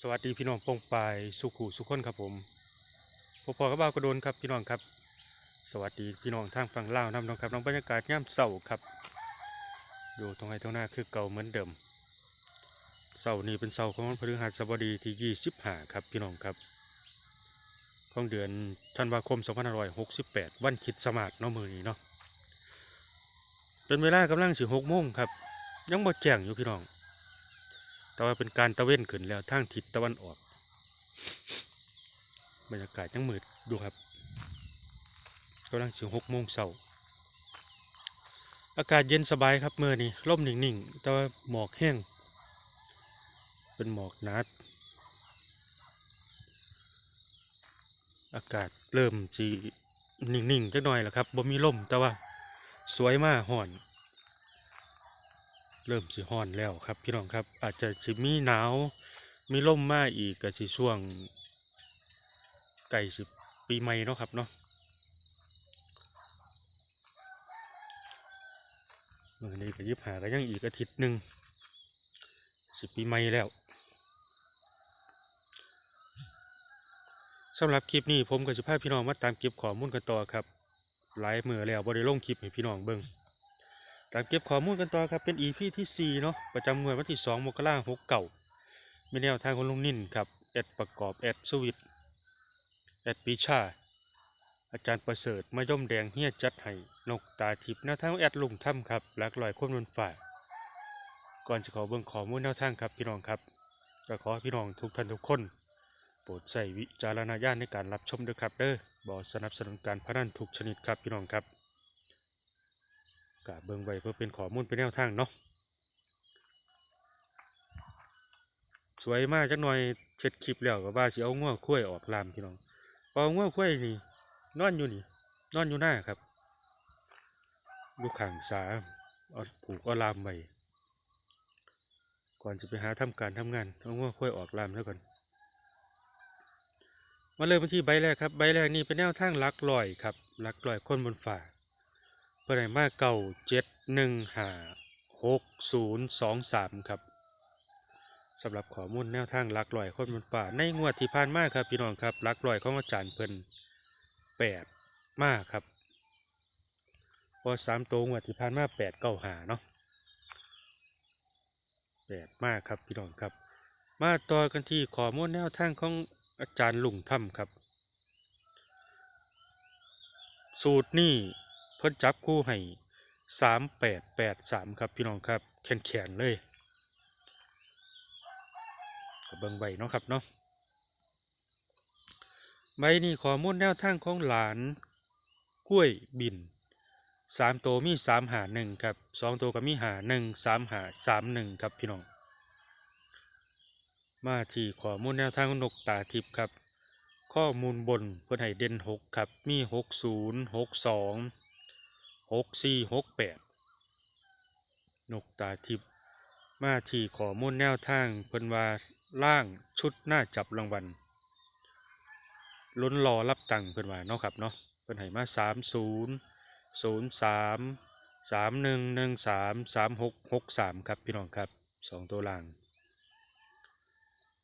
สวัสดีพี่น้องปองปายสุขุสุขคนครับผมพอพอกับบ่าวกระโดนครับพี่น้องครับ สวัสดีพี่น้องทางฝั่งลาวนำน้องครับน้องบรรยากาศย่ำเศร้าครับอยู่ตรงไหนตรงหน้าคือเก่าเหมือนเดิมเสาร์นี้เป็นเสาร์ของวันพฤหัสบดีที่ยี่สิบห้าครับพี่น้องครับ ของเดือนธันวาคม2568วันคิดสมาสเนาะมือนี้เนาะเป็นเวลากำลังสิหกโมงครับ ยังบ่แจ้งอยู่พี่น้อง ว่าเป็นการตะเว้นขึ้นแล้วทางทิศตะวันออก บรรยากาศยังมืดดูครับกำลังสิหกโมงเช้าอากาศเย็นสบายครับเมื่อนี้ร่มนิ่งๆ แต่ว่าหมอกแห้ง เป็นหมอกหนาอากาศเริ่มจีนิ่งๆจักหน่อยแล้วครับบ่มีลมแต่ว่าสวยมากห่อน เริ่มสิฮ้อนแล้วครับพี่น้องครับ อาจจะสิมีหนาวมีลมมาอีกก็สิช่วงใกล้สิปีใหม่เนาะครับเนาะมื่อนี้ก็ยิบหาก็ยังอีกอาทิตย์หนึ่งสิปีใหม่แล้วสำหรับคลิปนี้ผมก็จะพาพี่น้องมาตามเก็บข้อมูลกันต่อครับ หลายมือแล้วบ่ได้ลงคลิปให้พี่น้องเบิ่ง ตามเก็บข้อมูลกันต่อครับเป็น EP ที่4เนาะประจำงวดวันที่ 2 มกราคม6เก่ามีแนวทางของลุงนิ่นครับแอดประกอบแอดสวิตแอดปีชา อาจารย์ประเสริฐมาย่อมแดงเฮียจัดให้นกตาทิพย์แนวทางแอดลุงถ้ำครับหลักลอยคนบนฝ่าย ก่อนจะขอเบิ่งข้อมูลแนวทางครับพี่น้องครับก็ขอพี่น้องทุกท่านทุกคน โปรดใส่วิจารณญาณในการรับชมด้วยครับเด้อบ่สนับสนุนการพนันทุกชนิดครับพี่น้องครับ กะเบิ่งไว้เพื่อเป็นข้อมูลเป็นแนวทางเนาะสวยมากจักหน่อยเช็ดคลิปแล้วก็ว่าสิเอาง้อคุ้ยออกลามพี่น้องพอเอาง้อคุ้ยนี่นอนอยู่นี่นอนอยู่หน้าครับลูกข่างสาเอาผูกเอาลามไว้ก่อนจะไปหาทำการทำงานเอาง้อคุ้ยออกลามแล้วก่อนมาเริ่มกันที่ใบแรกครับใบแรกนี่เป็นแนวทางลักลอยครับลักลอยคนบนฝ่า เพื่อนมาเก่าเจ็ดหนึ่งห้าหกศูนย์สองสามครับสำหรับข้อมูลแนวทางลักลอยคนบนป่าในงวดที่ผ่านมาครับพี่น้องครับลักลอยของอาจารย์เพิ่นแปดมากครับพอสามตัวงวดที่ผ่านมาแปดเก้าหาเนาะแปดมากครับพี่น้องครับ มาต่อกันที่ข้อมูลแนวทางของอาจารย์ลุงถ้ำครับ สูตรนี่ พิ่นจับคู่ให้สามแปดแปดสามครับพี่น้องครับแขนแขนๆเลยก็เบิ่งใบเนาะครับเนาะใบนี้ข้อมูลแนวทางของหลานกล้วยบินสามตัวมีสามหาหนึ่งครับสองตัวก็มีหาหนึ่งสามหาสามหนึ่งครับพี่น้อง มาที่ข้อมูลแนวทางของนกตาทิพย์ครับ ข้อมูลบนเพื่อนให้เด่นหกครับมีหกศูนย์หกสอง หกสี่หกแปดนกตาทิพย์มาที่ขอมูลแนวทางเพิ่นว่าล่างชุดหน้าจับรางวัลลุ้นรอรับตังค์เพิ่นว่าเนาะครับเนาะเพิ่นให้มาสามศูนย์ศูนย์สามสามหนึ่งหนึ่งสามสามหกหกสามครับพี่น้องครับสองตัวล่าง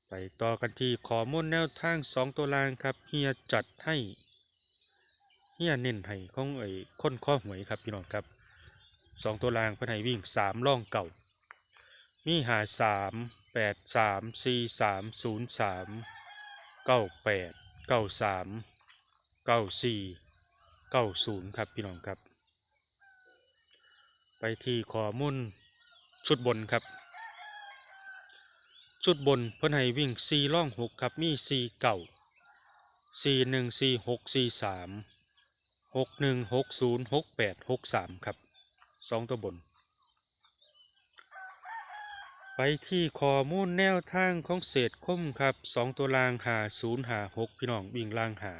ไปต่อกันที่ขอมูลแนวทางสองตัวล่างครับเฮียจัดให้ เฮียเน้นให้ของไอ้ค้นข้อหวยครับพี่น้องครับสองตัวล่างเพื่อนให้วิ่งสามล่องเก่า มีหาสามแปดสามสี่สามศูนย์สามเก้าแปดเก้าสามเก้าสี่เก้าศูนย์ครับพี่น้องครับ ไปที่ข้อมูลชุดบนครับ ชุดบนเพิ่นให้วิ่งสี่ล่องหกครับมีสี่เก่าสี่หนึ่งสี่หกสี่สาม หกหนึ่งหกศูนย์หกแปดหกสามครับสองตัวบน ไปที่ข้อมูลแนวทางของเศษคมครับสองตัวรางหาศูนย์หาหกพี่น้องวิ่งล่างหา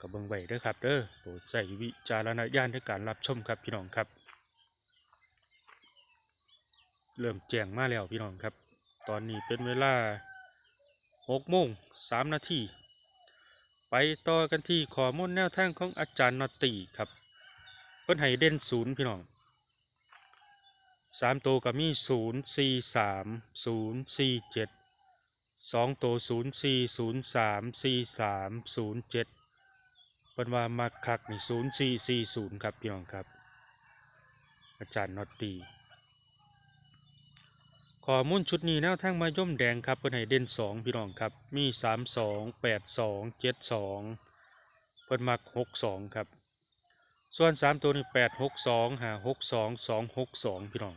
กับเบิ่งไว้ด้อครับเด้อโปรดใส่วิจารณญาณในการรับชมครับพี่น้องครับ เริ่มแจ้งมาแล้วพี่น้องครับ ตอนนี้เป็นเวลาหกโมงสามนาที ไปต่อกันที่ข้อมูลแนวทางของอาจารย์นอตตีครับเพิ่นให้เด่นศูนย์พี่น้องสามตัวก็มีศูนย์สี่สามศูนย์สี่เจ็ดสองตัวศูนย์สี่ศูนย์สามสี่สามศูนย์เจ็ดเป็นว่ามาคักนี่ศูนย์สี่สี่ศูนย์ครับพี่น้องครับ อาจารย์นอตตี ข้อมูลชุดนี้แนวทางมาย่อมแดงครับเพิ่นให้เด่นสองพี่น้องครับ มีสามสองแปดสองเจ็ดสองเพิ่นมักหกสองครับ ส่วนสามตัวนี้แปดหกสองหาหกสองสองหกสองพี่น้อง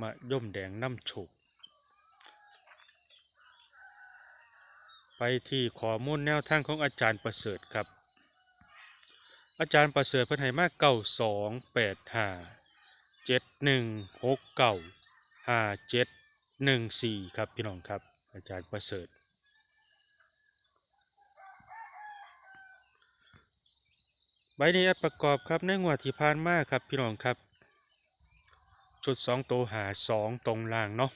มาย่อมแดงน้ำฉกไปที่ข้อมูลแนวทางของอาจารย์ประเสริฐครับ อาจารย์ประเสริฐเพิ่นให้มาเก้าสองแปดห้าเจ็ดหนึ่งหกเก้า ห้าเจ็ดหนึ่งสี่ครับพี่น้องครับ อาจารย์ประเสริฐใบนี้ประกอบครับในงวดที่ผ่านมาครับพี่น้องครับ ชุดสองตัวหาสองตรงล่างเนาะ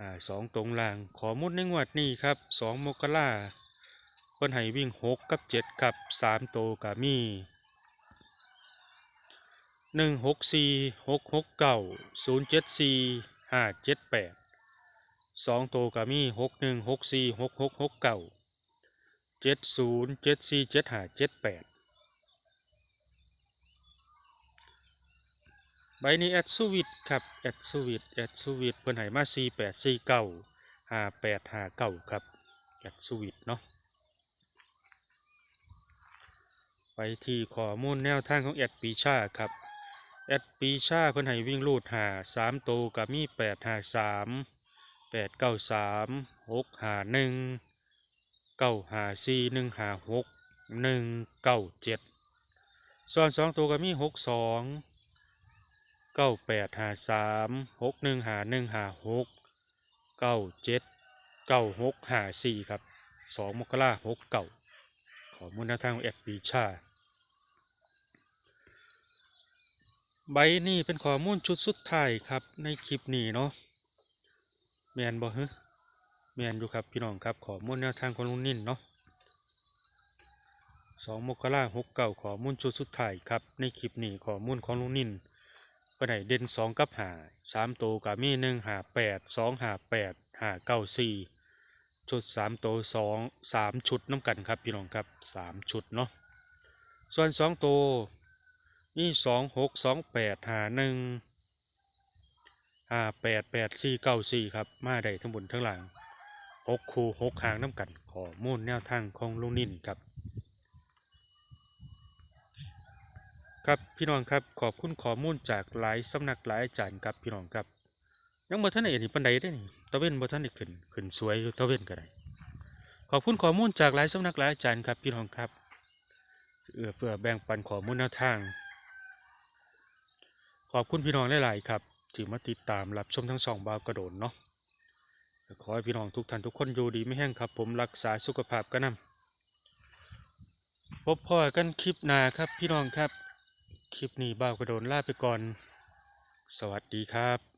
หาสองตรงล่างขอมุดในงวดนี้ครับสองมกราเพิ่นให้วิ่งหกกับเจ็ดครับสามตัวกับมี หนึ่งหกสี่หกหกเก้าศูนย์เจ็ดสี่ห้าเจ็ดแปดสองตัวกับมีหกหนึ่งหกสี่หกหกหกเก้าเจ็ดศูนย์เจ็ดสี่เจ็ดห้าเจ็ดแปดใบนี้แอดซูวิตครับแอดซูวิตแอดซูวิตเพิ่นให้มา4 8 4 9 5 8 5 9ครับแอดซูวิตเนาะไปที่ข้อมูลแนวทางของแอดปีชาครับ แอดปีชาเพิ่นให้วิ่งลูดหาสามโตกับมีแปดหาสามแปดเก้าสามหกหาหนึ่งเก้าหาสี่หนึ่งหาหกหนึ่งเก้าเจ็ดส่วนสองตัวก็มีหกสองเก้าแปดหาสามหกหนึ่งหาหนึ่งหาหกเก้าเจ็ดเก้าหกหาสี่ครับสองมกราหกเก้าของมูลนทางแอดปีชา ใบนี้เป็นข้อมูลชุดสุดท้ายครับในคลิปนี้เนาะแมนบ่ฮะแมนอยู่ครับพี่น้องครับขอมูลแนวทางของลุงนิ่นเนาะสองมกราหกเก้าขอมูลชุดสุดท้ายครับในคลิปนี้ขอมูลของลุงนิ่นก็ได้เด่นสองกับหาสามตัวกับมีหนึ่งหาแปดสองหาแปดหาเก้าสี่ชุดสามตัวสองสามชุดน้ำกันครับพี่น้องครับสามชุดเนาะส่วนสองตัว มีสองหกสองแปดหาหนึ่งหาแปดแปดสี่เก้าสี่ครับ มาได้ทั้งบนทั้งหลังหกคูหกหางน้ำกันขอมูลแนวทางของลุงนินครับ ครับพี่น้องครับขอบคุณข้อมูลจากหลายสำนักหลายอาจารย์ครับพี่น้องครับ ยังบ่ทันได้เห็นปันใดได้นี่ตะเวนบ่ทันได้ขึ้นขึ้นสวยตะเวนก็ได้ขอบคุณข้อมูลจากหลายสำนักหลายอาจารย์ครับพี่น้องครับเอื้อเฟื้อแบ่งปันข้อมูลแนวทาง ขอบคุณพี่น้องหลายๆครับที่มาติดตามรับชมทั้งสองบาวกระโดนเนาะขอให้พี่น้องทุกท่านทุกคนอยู่ดีไม่แห้งครับ ผมรักษาสุขภาพกันนำพบพ่อกันคลิปหน้าครับพี่น้องครับ คลิปนี้บ่าวกระโดนลาไปก่อน สวัสดีครับ